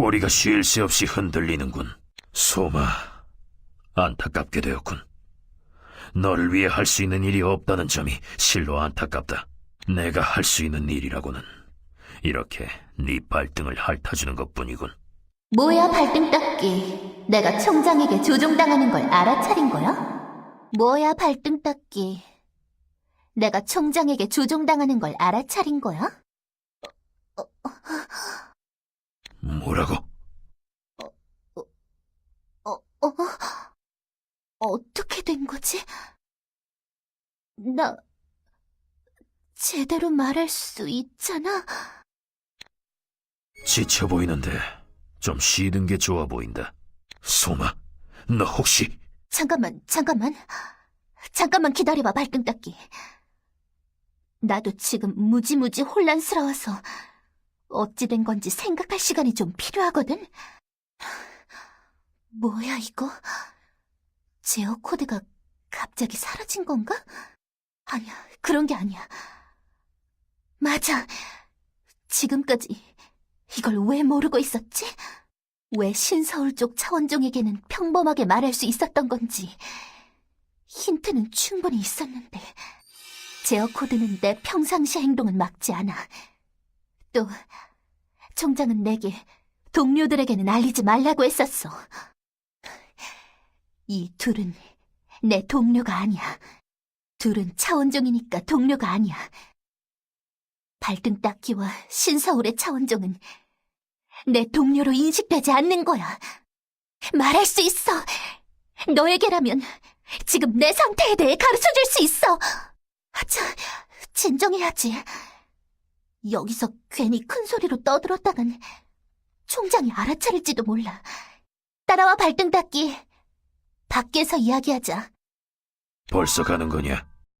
꼬리가 쉴 새 없이 흔들리는군. 소마, 안타깝게 되었군. 너를 위해 할 수 있는 일이 없다는 점이 실로 안타깝다. 내가 할 수 있는 일이라고는 이렇게 네 발등을 핥아주는 것뿐이군. 뭐야 발등 닦기. 내가 총장에게 조종당하는 걸 알아차린 거야? 뭐야 발등 닦기. 내가 총장에게 조종당하는 걸 알아차린 거야? 뭐라고? 어, 어, 어떻게 된 거지? 나, 제대로 말할 수 있잖아? 지쳐 보이는데 좀 쉬는 게 좋아 보인다. 소마, 너 혹시 잠깐만, 잠깐만. 잠깐만 기다려봐, 발등 닦기. 나도 지금 무지무지 혼란스러워서 어찌 된 건지 생각할 시간이 좀 필요하거든? 뭐야, 이거? 제어 코드가 갑자기 사라진 건가? 아니야, 그런 게 아니야. 맞아. 지금까지 이걸 왜 모르고 있었지? 왜 신서울 쪽 차원종에게는 평범하게 말할 수 있었던 건지 힌트는 충분히 있었는데 제어 코드는 내 평상시 행동은 막지 않아. 또 총장은 내게 동료들에게는 알리지 말라고 했었어. 이 둘은 내 동료가 아니야. 둘은 차원종이니까 동료가 아니야. 발등 닦기와 신서울의 차원종은 내 동료로 인식되지 않는 거야. 말할 수 있어. 너에게라면 지금 내 상태에 대해 가르쳐 줄 수 있어. 자, 진정해야지. 여기서 괜히 큰 소리로 떠들었다간 총장이 알아차릴지도 몰라. 따라와 발등 닦기. 밖에서 이야기하자. 벌써 가는 거냐?